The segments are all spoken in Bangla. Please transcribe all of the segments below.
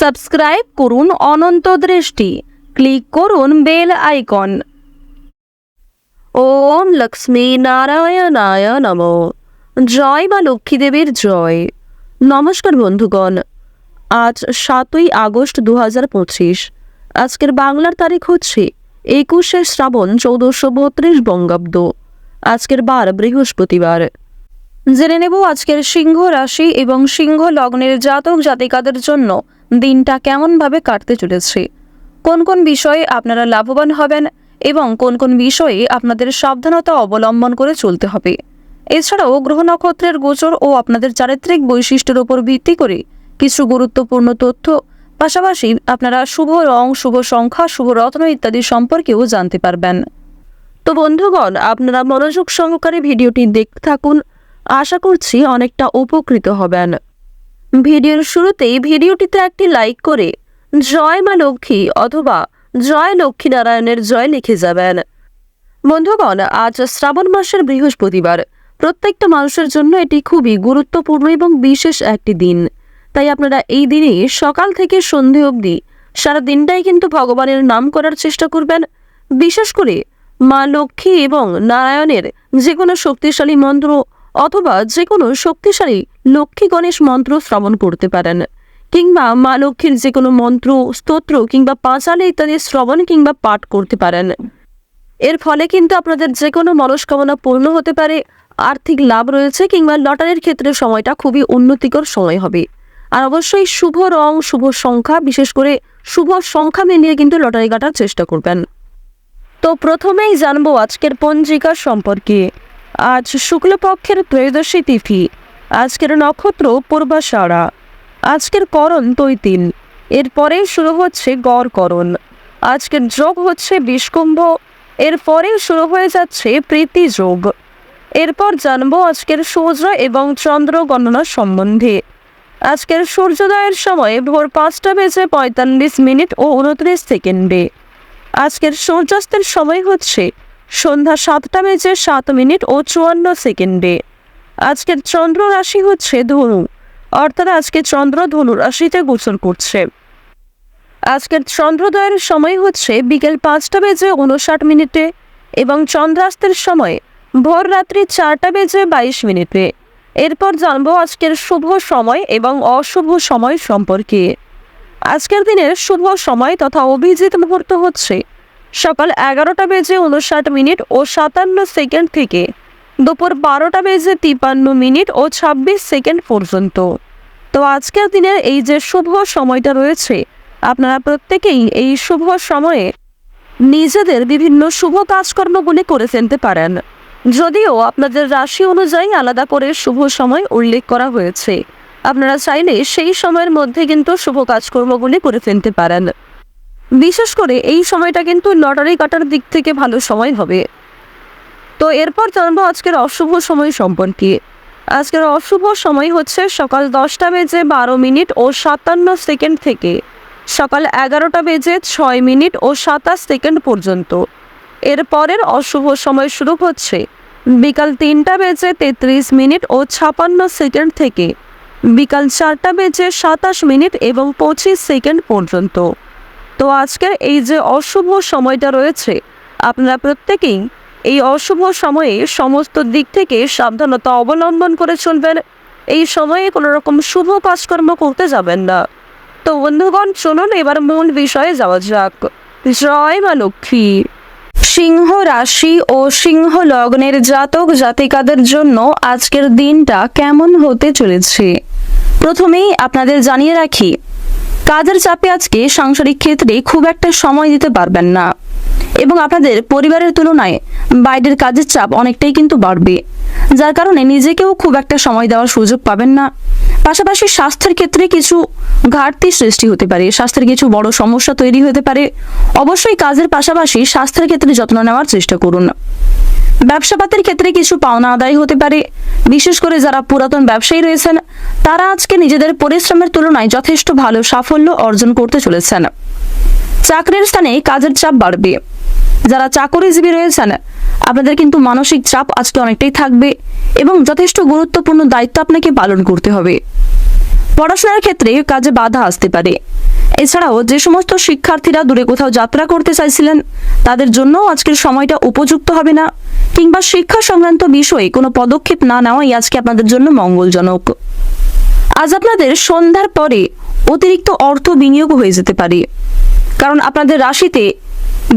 সাবস্ক্রাইব করুন অনন্ত দৃষ্টি। ক্লিক করুন বেল আইকন। ওম লক্ষ্মী নারায়ণায় নম। জয় মা লক্ষ্মী দেবীর জয়। নমস্কার বন্ধুগণ। আজ সাতই আগস্ট দু হাজার পঁচিশ। আজকের বাংলার তারিখ হচ্ছে একুশে শ্রাবণ চৌদ্দশো বত্রিশ বঙ্গাব্দ। আজকের বার বৃহস্পতিবার। জেনে নেব আজকের সিংহ রাশি এবং সিংহ লগ্নের জাতক জাতিকাদের জন্য দিনটা কেমনভাবে কাটতে চলেছে? কোন কোন বিষয়ে আপনারা লাভবান হবেন এবং কোন কোন বিষয়ে আপনাদের সাবধানতা অবলম্বন করে চলতে হবে? এছাড়াও গ্রহ নক্ষত্রের গোচর ও আপনাদের চারিত্রিক বৈশিষ্ট্যের উপর ভিত্তি করে কিছু গুরুত্বপূর্ণ তথ্য, পাশাপাশি আপনারা শুভ রং, শুভ সংখ্যা, শুভ রত্ন ইত্যাদি সম্পর্কেও জানতে পারবেন। তো বন্ধুগণ, আপনারা মনোযোগ সহকারে ভিডিওটি দেখতে থাকুন। আশা করছি অনেকটা উপকৃত হবেন। ভিডিওর শুরুতেই ভিডিওটিতে একটি লাইক করে জয় মা লক্ষ্মী অথবা জয় লক্ষ্মী নারায়ণের জয় লিখে যাবেন। বন্ধুগণ, আজ শ্রাবণ মাসের বৃহস্পতিবার। প্রত্যেকটা মানুষের জন্য এটি খুবই গুরুত্বপূর্ণ এবং বিশেষ একটি দিন। তাই আপনারা এই দিনে সকাল থেকে সন্ধে অবধি সারা দিনটাই কিন্তু ভগবানের নাম করার চেষ্টা করবেন। বিশেষ করে মা লক্ষ্মী এবং নারায়ণের যে কোনো শক্তিশালী মন্ত্র অথবা যে কোনো শক্তিশালী লক্ষ্মী গণেশ মন্ত্র শ্রবণ করতে পারেন। কিংবা মা লক্ষ্মীর যে কোনো মন্ত্র, স্তোত্র কিংবা পাঁচালে ইত্যাদি শ্রবণ কিংবা পাঠ করতে পারেন। এর ফলে কিন্তু আপনাদের যে কোনো মনস্কামনা পূর্ণ হতে পারে, আর্থিক লাভ রয়েছে কিংবা লটারির ক্ষেত্রে সময়টা খুবই উন্নতিকর সময় হবে। আর অবশ্যই শুভ রং, শুভ সংখ্যা, বিশেষ করে শুভ সংখ্যা মিলিয়ে কিন্তু লটারি কাটার চেষ্টা করবেন। তো প্রথমেই জানব আজকের পঞ্জিকা সম্পর্কে। আজ শুক্লপক্ষের ত্রয়োদশী তিথি। আজকের নক্ষত্র পূর্বাষাঢ়া। আজকের করণ তৈতিল এরপরেই শুরু হচ্ছে গড় করণ। আজকের যোগ হচ্ছে বিষকুম্ভ। এরপরেই শুরু হয়ে যাচ্ছে প্রীতি যোগ। এরপর জানব আজকের সূর্য এবং চন্দ্র গণনা সম্বন্ধে। আজকের সূর্যোদয়ের সময় ভোর পাঁচটা বেজে পঁয়তাল্লিশ মিনিট ও উনত্রিশ সেকেন্ডে। আজকের সূর্যাস্তের সময় হচ্ছে সন্ধ্যা সাতটা বেজে সাত মিনিট ও চুয়ান্ন সেকেন্ডে। আজকের চন্দ্র রাশি হচ্ছে ধনু, অর্থাৎ আজকে চন্দ্র ধনু রাশিতে গোচর করছে। আজকের চন্দ্রোদয়ের সময় হচ্ছে বিকেল পাঁচটা বেজে উনষাট মিনিটে এবং চন্দ্রাস্তের সময় ভোর রাত্রি চারটা বেজে বাইশ মিনিটে। এরপর জানব আজকের শুভ সময় এবং অশুভ সময় সম্পর্কে। আজকের দিনের শুভ সময় তথা অভিজিৎ মুহূর্ত হচ্ছে সকাল এগারোটা বেজে উনষাট মিনিট ও সাতান্ন সেকেন্ড থেকে দুপুর বারোটা বেজে তিপান্ন মিনিট ও ছাব্বিশ সেকেন্ড পর্যন্ত। তো আজকের দিনের এই যে শুভ সময়টা রয়েছে, আপনারা প্রত্যেকেই এই শুভ সময়ে নিজেদের বিভিন্ন শুভ কাজকর্মগুলি করে ফেলতে পারেন। যদিও আপনাদের রাশি অনুযায়ী আলাদা করে শুভ সময় উল্লেখ করা হয়েছে। আপনারা চাইলে সেই সময়ের মধ্যে কিন্তু শুভ কাজকর্মগুলি করে ফেলতে পারেন। বিশেষ করে এই সময়টা কিন্তু লটারি কাটার দিক থেকে ভালো সময় হবে। তো এরপর জানব আজকের অশুভ সময় সম্পর্কে। আজকের অশুভ সময় হচ্ছে সকাল দশটা বেজে বারো মিনিট ও সাতান্ন সেকেন্ড থেকে। সকাল এগারোটা বেজে ছয় মিনিট ও সাতাশ সেকেন্ড পর্যন্ত। এর পরের অশুভ সময় শুরু হচ্ছে বিকাল তিনটা বেজে তেত্রিশ মিনিট ও ছাপান্ন সেকেন্ড থেকে। বিকাল চারটা বেজে সাতাশ মিনিট এবং পঁচিশ সেকেন্ড পর্যন্ত। তো আজকের এই যে অশুভ সময়টা রয়েছে, আপনারা প্রত্যেকেই এই অশুভ সময়ে সমস্ত দিক থেকে সাবধানতা অবলম্বন করে চলবেন। এই সময়ে কোনো রকম শুভ কাজকর্ম করতে যাবেন না। তো বন্ধুগণ, চলুন এবার মূল বিষয়ে যাওয়া যাক। জয় মা লক্ষ্মী। সিংহ রাশি ও সিংহ লগ্নের জাতক জাতিকাদের জন্য আজকের দিনটা কেমন হতে চলেছে? প্রথমেই আপনাদের জানিয়ে রাখি কাজের চাপে আজকে সাংসারিক ক্ষেত্রে খুব একটা সময় দিতে পারবেন না। এবং আপনাদের পরিবারের তুলনায় বাইরের কাজের চাপ অনেকটাই কিন্তু বাড়বে। যার কারণে নিজেকেও খুব একটা সময় দেওয়ার সুযোগ পাবেন না। পাশাপাশি স্বাস্থ্যের ক্ষেত্রে কিছু ঘাটতি সৃষ্টি হতে পারে। স্বাস্থ্যের কিছু বড় সমস্যা তৈরি হতে পারে। অবশ্যই কাজের পাশাপাশি স্বাস্থ্যের ক্ষেত্রে যত্ন নেওয়ার চেষ্টা করুন। ব্যবসাপাতের ক্ষেত্রে কিছু পাওনা আদায় হতে পারে। বিশেষ করে যারা পুরাতন ব্যবসায়ী রয়েছেন, তারা আজকে নিজেদের পরিশ্রমের তুলনায় যথেষ্ট ভালো সাফল্য অর্জন করতে চলেছেন। চাকরির স্থানে কাজের চাপ বাড়বে। যারা চাকরিজীবী রয়েছেন, আপনাদের কিন্তু মানসিক চাপ আজকে অনেকটাই থাকবে এবং যথেষ্ট গুরুত্বপূর্ণ দায়িত্ব আপনাকে পালন করতে হবে। পড়াশোনার ক্ষেত্রে কাজে বাধা আসতে পারে। এছাড়াও যে সমস্ত শিক্ষার্থীরা দূরে কোথাও যাত্রা করতে চাইছিলেন, তাদের জন্য আজকের সময়টা উপযুক্ত হবে না। কিংবা শিক্ষা সংক্রান্ত বিষয়ে কোনো পদক্ষেপ না নেওয়াই আজকে আপনাদের জন্য মঙ্গলজনক। আজ আপনাদের সন্ধ্যার পরে অতিরিক্ত অর্থ বিনিয়োগ হয়ে যেতে পারে। কারণ আপনাদের রাশিতে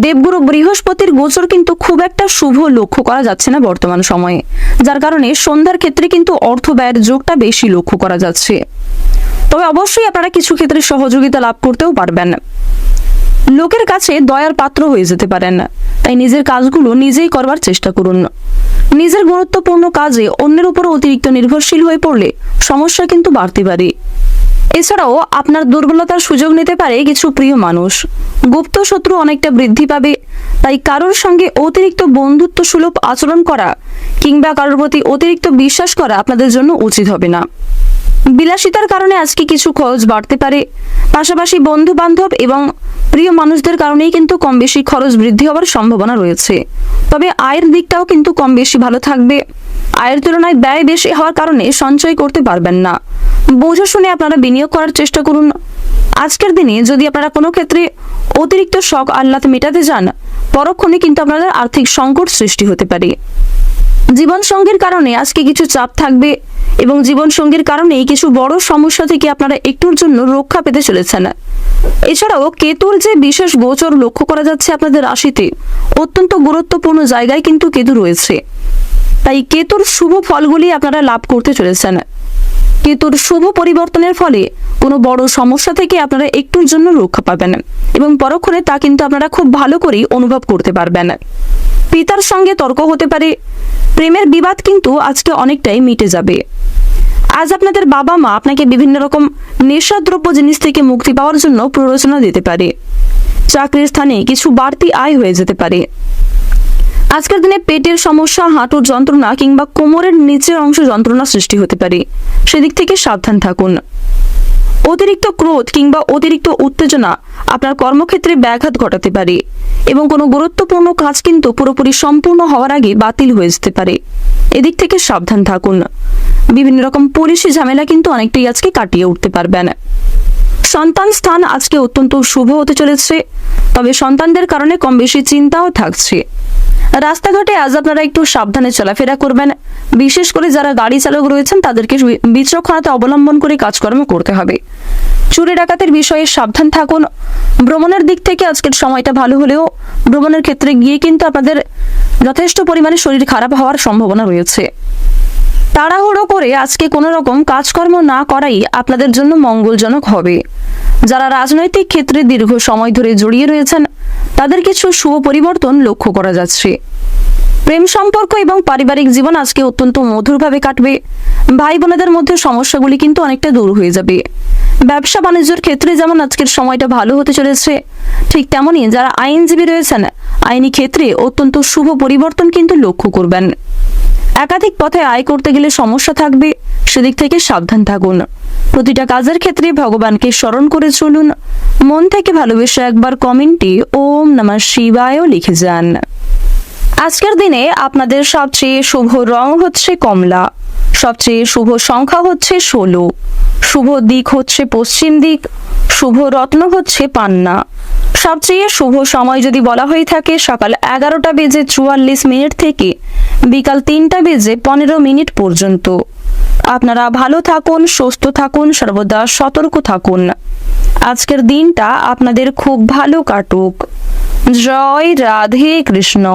দেবগুরু বৃহস্পতির গোচর কিন্তু খুব একটা শুভ লক্ষ্য করা যাচ্ছে না বর্তমান সময়ে। যার কারণে সন্ধ্যার ক্ষেত্রে কিন্তু অর্থ ব্যয়ের যোগটা বেশি লক্ষ্য করা যাচ্ছে। তবে অবশ্যই আপনারা কিছু ক্ষেত্রে সহযোগিতা লাভ করতেও পারবেন। লোকের কাছে দয়ার পাত্র হয়ে যেতে পারেন। তাই নিজের কাজগুলো নিজেই করবার চেষ্টা করুন। নিজের গুরুত্বপূর্ণ কাজে অন্যের উপর অতিরিক্ত নির্ভরশীল হয়ে পড়লে সমস্যা কিন্তু বাড়তে পারে। এছাড়াও আপনার দুর্বলতার সুযোগ নিতে পারে কিছু প্রিয় মানুষ। গুপ্ত শত্রু অনেকটা বৃদ্ধি পাবে। তাই কারোর সঙ্গে অতিরিক্ত বন্ধুত্ব সুলভ আচরণ করা কিংবা কারোর প্রতি অতিরিক্ত বিশ্বাস করা আপনাদের জন্য উচিত হবে না। বিলাসিতার কারণে আজকে কিছু খরচ বাড়তে পারে। পাশাপাশি বন্ধু বান্ধব এবং প্রিয় মানুষদের কারণেই কিন্তু কম বেশি খরচ বৃদ্ধি হওয়ার সম্ভাবনা রয়েছে। তবে আয়ের দিকটাও কিন্তু কম বেশি ভালো থাকবে। আয়ের তুলনায় ব্যয় বেশি হওয়ার কারণে সঞ্চয় করতে পারবেন না। বুঝে শুনে আপনারা বিনিয়োগ করার চেষ্টা করুন। আজকের দিনে যদি আপনারা কোনো ক্ষেত্রে অতিরিক্ত শখ আহ্লাদ মেটাতে যান, পরক্ষণে কিন্তু আপনাদের আর্থিক সংকট সৃষ্টি হতে পারে। জীবন সঙ্গীর কারণে আজকে কিছু চাপ থাকবে এবং জীবন সঙ্গীর কারণেই কিছু বড় সমস্যা থেকে আপনারা একটুর জন্য রক্ষা পেতে চলেছেন। এছাড়াও কেতুর যে বিশেষ গোচর লক্ষ্য করা যাচ্ছে আপনাদের রাশিতে, অত্যন্ত গুরুত্বপূর্ণ জায়গায় কিন্তু কেতু রয়েছে। তাই কেতুর শুভ ফলগুলি আপনারা লাভ করতে চলেছেন। কেতুর শুভ পরিবর্তনের ফলে কোনো বড় সমস্যা থেকে আপনারা একটুর জন্য রক্ষা পাবেন এবং পরক্ষণে তা কিন্তু আপনারা খুব ভালো করেই অনুভব করতে পারবেন। পিতার সঙ্গে তর্ক হতে পারে প্রেমের বিবাদ কিন্তু আজকে অনেকটাই মিটে যাবে। আজ আপনাদের বাবা মা আপনাকে বিভিন্ন রকম নেশাদ্রব্য জিনিস থেকে মুক্তি পাওয়ার জন্য প্ররোচনা দিতে পারে। চাকরির স্থানে কিছু বাড়তি আয় হয়ে যেতে পারে। আজকের দিনে পেটের সমস্যা, হাঁটুর যন্ত্রণা কিংবা কোমরের নিচের অংশ যন্ত্রণা সৃষ্টি হতে পারে। সেদিক থেকে সাবধান থাকুন। অতিরিক্ত ক্রোধ কিংবা অতিরিক্ত উত্তেজনা আপনার কর্মক্ষেত্রে ব্যাঘাত ঘটাতে পারে এবং কোনো গুরুত্বপূর্ণ কাজ কিন্তু পুরোপুরি সম্পূর্ণ হওয়ার আগে বাতিল হয়ে যেতে পারে। এদিক থেকে সাবধান থাকুন। বিভিন্ন রকম পুলিশি ঝামেলা কিন্তু অনেকটাই আজকে কাটিয়ে উঠতে পারবেন। সন্তান স্থান আজকে অত্যন্ত শুভ হতে চলেছে, তবে সন্তানদের কারণে কম বেশি চিন্তাও থাকছে। রাস্তাঘাটে আজ আপনারা একটু সাবধানে চলাফেরা করবেন। বিশেষ করে যারা গাড়ি চালক রয়েছেন, তাদেরকে বিচক্ষণতা অবলম্বন করে কাজকর্ম করতে হবে। চুরি ডাকাতের বিষয়ে সাবধান থাকুন। ভ্রমণের দিক থেকে আজকের সময়টা ভালো হলেও ভ্রমণের ক্ষেত্রে গিয়ে কিন্তু আপনাদের যথেষ্ট পরিমাণে শরীর খারাপ হওয়ার সম্ভাবনা রয়েছে। তাড়াহুড়ো করে আজকে কোনো রকম কাজকর্ম না করাই আপনাদের জন্য মঙ্গলজনক হবে। যারা রাজনৈতিক ক্ষেত্রে দীর্ঘ সময় ধরে জড়িয়ে রয়েছেন, তাদের কিছু শুভ পরিবর্তন লক্ষ্য করা যাচ্ছে। প্রেম সম্পর্ক এবং পারিবারিক জীবন আজকে অত্যন্ত মধুরভাবে কাটবে। ভাই বোনেদের মধ্যে সমস্যাগুলি কিন্তু অনেকটা দূর হয়ে যাবে। ব্যবসা বাণিজ্যের ক্ষেত্রে যেমন আজকের সময়টা ভালো হতে চলেছে, ঠিক তেমনই যারা আইনজীবী রয়েছেন, আইনি ক্ষেত্রে অত্যন্ত শুভ পরিবর্তন কিন্তু লক্ষ্য করবেন। একাধিক পথে আয় করতে গেলে সমস্যা থাকবে। সেদিক থেকে সাবধান থাকুন। প্রতিটা কাজের ক্ষেত্রে ভগবানকে স্মরণ করে চলুন। মন থেকে ভালোবেসে একবার কমেন্টে ওম নমঃ শিবায়ও লিখে যান। আজকের দিনে আপনাদের সবচেয়ে শুভ রং হচ্ছে কমলা। সবচেয়ে শুভ সংখ্যা হচ্ছে ষোলো। শুভ দিক হচ্ছে পশ্চিম দিক, শুভ রত্ন হচ্ছে পান্না। সবচেয়ে শুভ সময় যদি বলা হয়ে থাকে সকাল এগারোটা বেজে চুয়াল্লিশ মিনিট থেকে বিকাল তিনটা বেজে পনেরো মিনিট পর্যন্ত। আপনারা ভালো থাকুন, সুস্থ থাকুন, সর্বদা সতর্ক থাকুন। আজকের দিনটা আপনাদের খুব ভালো কাটুক। জয় রাধে কৃষ্ণ।